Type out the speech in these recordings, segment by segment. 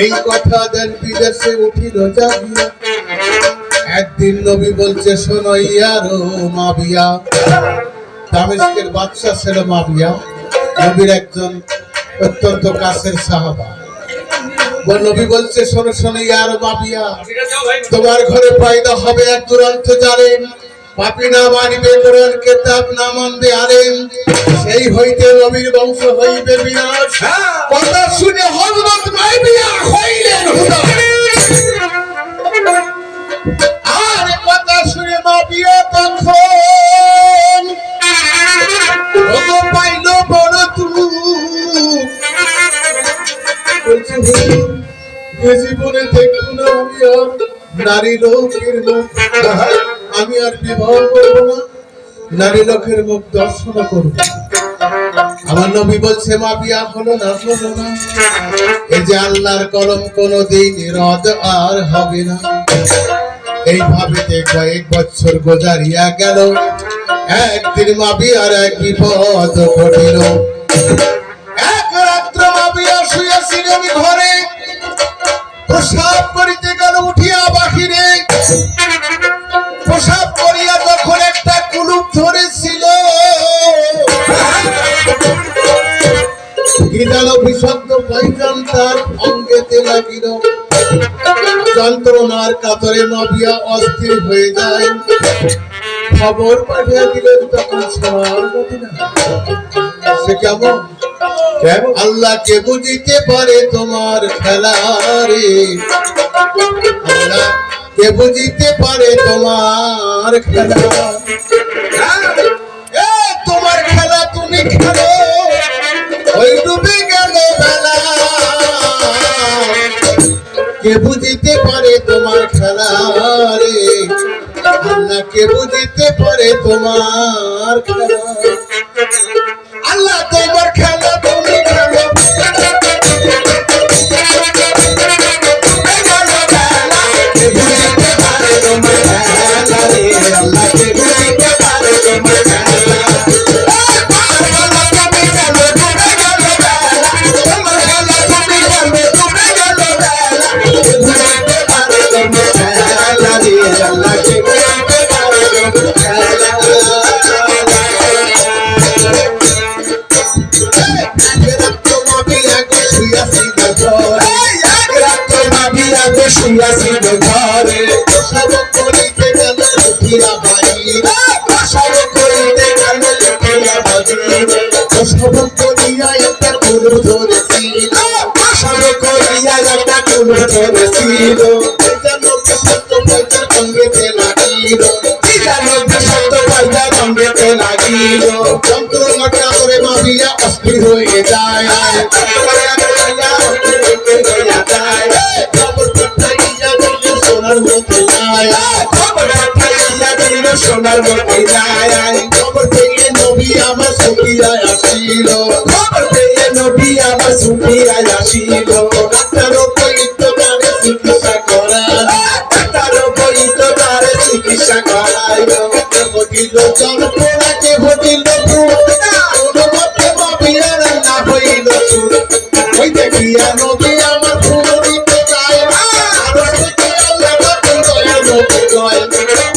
এই কথা বিদেশে একদিন নবী বলছে, শোনো ইয়ারো মাবিয়া। বাদশা ছিল মাবিয়া, নবীর একজন অত্যন্ত কাছের সাহাবা। নবী বলছে, শোনো শোনো ইয়ার মাবিয়া, তোমার ঘরে পয়দা হবে এক দুরন্ত জানেন পাপি না মানিবে কোরআন কেতাব না মানবে আরেন সেই হইতে নবীর বংশ হইবে বিনাশ কথা শুনে হযরত মাইবিয়া হইলেন হুদা। শুনে মাবিয়া তখন ওগো পাইল বড় তুমি জীবনে দেখব না আমি নারী লোকের মুখ আমি আর বিবাহ করব না। নারী লোকের মুখ দর্শন করব। আমার নবী বলছে, মা, বিয়া হলো না হলো না। এই যে আল্লাহর কলম কোনোদিন রদ আর হবে না। এইভাবে কয়েক বছর গোজারিয়া গেল। একদিন মা বিয়ার এক বিপদ ঘটিল। এক রাত্র মা বিয়া শুয়েছিলেন ঘরে। প্রসাব করিতে গেল উঠিয়া বাহিরে। প্রসাব করিয়া যখন একটা কুলুপ ধরেছিল। গিদালো বিষাক্ত পাইজান তার যন্ত্রণার কাতরে নবিয়া অস্থির হয়ে যায়। খবর পাঠিয়ে দিলেন আল্লাহকে বুঝিতে পারে তোমার খেলা রে। আল্লাহ কে বুঝিতে পারে তোমার খেলা। তোমার খেলা তুমি খেলো। ওই ডুবে গেল বেলা। কে বুঝিতে পারে তোমার খেলা রে। আল্লাহ কে বুঝিতে পারে তোমার খেলা। আল্লাহ, তোমার খেলা করে মারিয়া অস্থির হয়ে যায়। সোনার মতি যায় খবর পেয়ে নবী আমার সখিয়া আসিল। খবর পেয়ে নবী আমার সুফিয়া আসিল। ডাক্তারও কইত তারে চিকিৎসা করা তার বইত তার চিকিৎসা করাইল হটিল যন্ত্রণাকে হটিল কোনো মতে মাপিয়া রান্না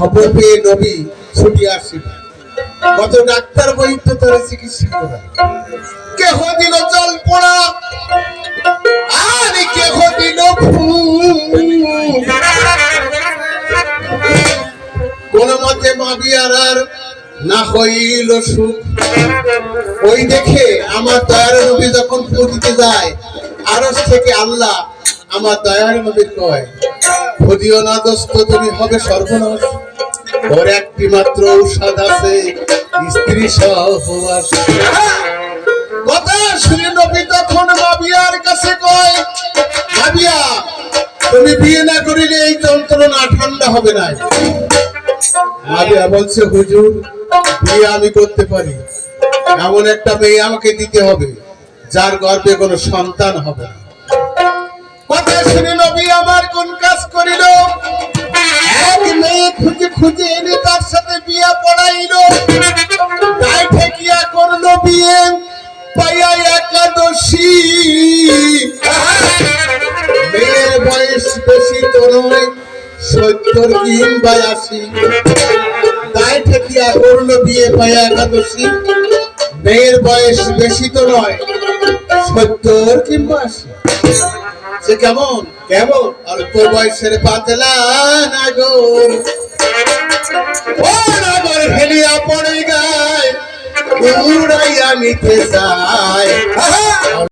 খবর পেয়ে নবী ছুটি আসিল কত ডাক্তার বৈদ্য তারা চিকিৎসা করা। কেহ দিল জল পড়া, আর কেহ দিল কোন মতে মাবিয়ার আর না হইল সুখ। ওই দেখে আমার দয়ার নবী যখন ফু দিতে যায় আরস থেকে আল্লাহ আমার দয়ার নবী কয় যদিও না দোস্ত, তুমি হবে সর্বনাশ। ওর একটি মাত্র ঔষধ আছে, স্ত্রী সহবাস কথা শুনে নবী তখন মাবিয়ার কাছে কয় মাবিয়া তুমি বিয়ে না করিলে এই যন্ত্রণা ঠান্ডা হবে না। বলছে, হুজুর, বিয়ে আমি করতে পারি। এমন একটা মেয়ে আমাকে দিতে হবে, যার গর্ভে কোনো সন্তান হবে না। কথা শুনে নবী আমার কোন কাজ করিল? বয়স বেশি তো নয় সত্তর কিংবা আশি তাই ঠেকিয়া করল বিয়ে, পাইয়া একাদশী। মেয়ের বয়স বেশি তো নয়, সত্তর কিংবা আশি। সে কেমন? কেমন? অল্প বয়সের পাতলা নাগর ও নাগর ফেলিয়া পড়ে গায়, উড়াইয়া নিতে চায়।